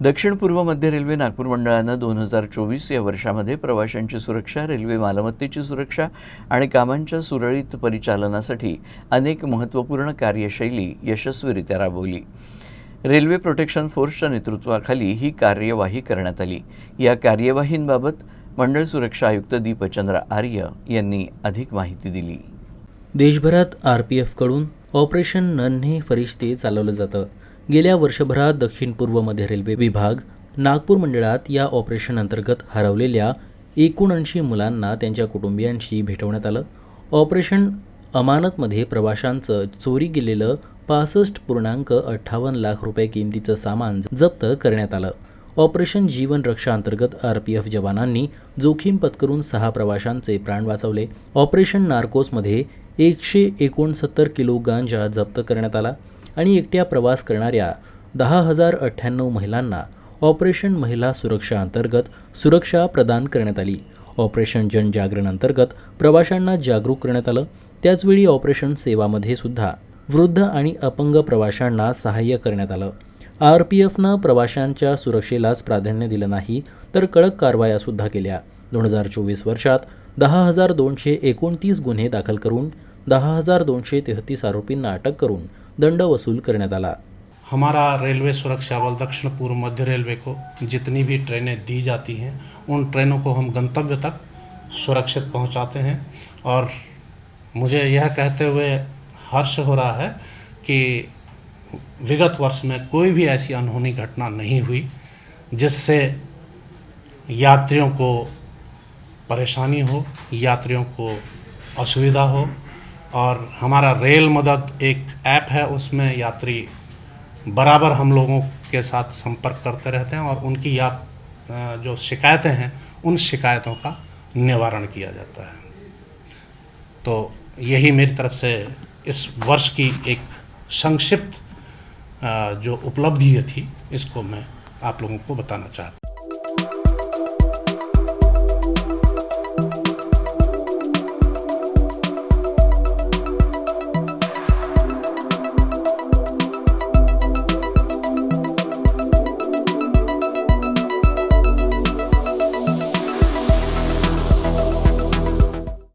दक्षिण पूर्व मध्य रेल्वे नागपूर मंडळानं दोन हजार चोवीस या वर्षामध्ये प्रवाशांची सुरक्षा रेल्वे मालमत्तेची सुरक्षा आणि कामांच्या सुरळीत परिचालनासाठी अनेक महत्त्वपूर्ण कार्यशैली यशस्वीरित्या राबवली. रेल्वे प्रोटेक्शन फोर्सच्या नेतृत्वाखाली ही कार्यवाही करण्यात आली. या कार्यवाहींबाबत मंडळ सुरक्षा आयुक्त दीपचंद्र आर्य यांनी अधिक माहिती दिली. देशभरात आर पी एफकडून ऑपरेशन नन्हे फरिश्ते चालवलं जातं. गेल्या वर्षभरात दक्षिण पूर्व मध्य रेल्वे विभाग नागपूर मंडळात या ऑपरेशन अंतर्गत हरवलेल्या एकोणऐंशी मुलांना त्यांच्या कुटुंबियांशी भेटवण्यात आलं. ऑपरेशन अमानतमध्ये प्रवाशांचं चोरी गेलेलं पासष्ट पूर्णांक अठ्ठावन्न लाख रुपये किमतीचं सामान जप्त करण्यात आलं. ऑपरेशन जीवन रक्षा अंतर्गत आर पी एफ जवानांनी जोखीम पत्करून सहा प्रवाशांचे प्राण वाचवले. ऑपरेशन नार्कोसमध्ये एकशे एकोणसत्तर किलो गांजा जप्त करण्यात आला. आणि एकट्या प्रवास करणाऱ्या दहा हजार अठ्ठ्याण्णव महिलांना ऑपरेशन महिला सुरक्षा अंतर्गत सुरक्षा प्रदान करण्यात आली. ऑपरेशन जनजागरण अंतर्गत प्रवाशांना जागरूक करण्यात आलं. त्याचवेळी ऑपरेशन सेवामध्ये सुद्धा वृद्ध आणि अपंग प्रवाशांना सहाय्य करण्यात आलं. आर पी एफनं प्रवाशांच्या सुरक्षेलाच प्राधान्य दिलं नाही तर कडक कारवायासुद्धा केल्या. दोन हजार चोवीस वर्षात दहा हजार दोनशे एकोणतीस गुन्हे दाखल करून दहा हजार दोनशे तेहतीस आरोपींना अटक करून दंड वसूल आला. हमारा रेलवे सुरक्षा बल दक्षिण पूर्व मध्य रेलवे को जितनी भी ट्रेनें दी जाती हैं, उन ट्रेनों को हम गंतव्य तक सुरक्षित पहुंचाते हैं। और मुझे यह कहते हुए हर्ष हो रहा है कि विगत वर्ष में कोई भी ऐसी अनहोनी घटना नहीं हुई, जिससे यात्रियों को परेशानी हो, यात्रियों को असुविधा हो और हमारा रेल मदद एक ऐप है, उसमें यात्री बराबर हम लोगों के साथ संपर्क करते रहते हैं और उनकी या जो शिकायतें हैं, उन शिकायतों का निवारण किया जाता है। तो यही मेरी तरफ़ से इस वर्ष की एक संक्षिप्त जो उपलब्धि थी, इसको मैं आप लोगों को बताना चाहता हूँ।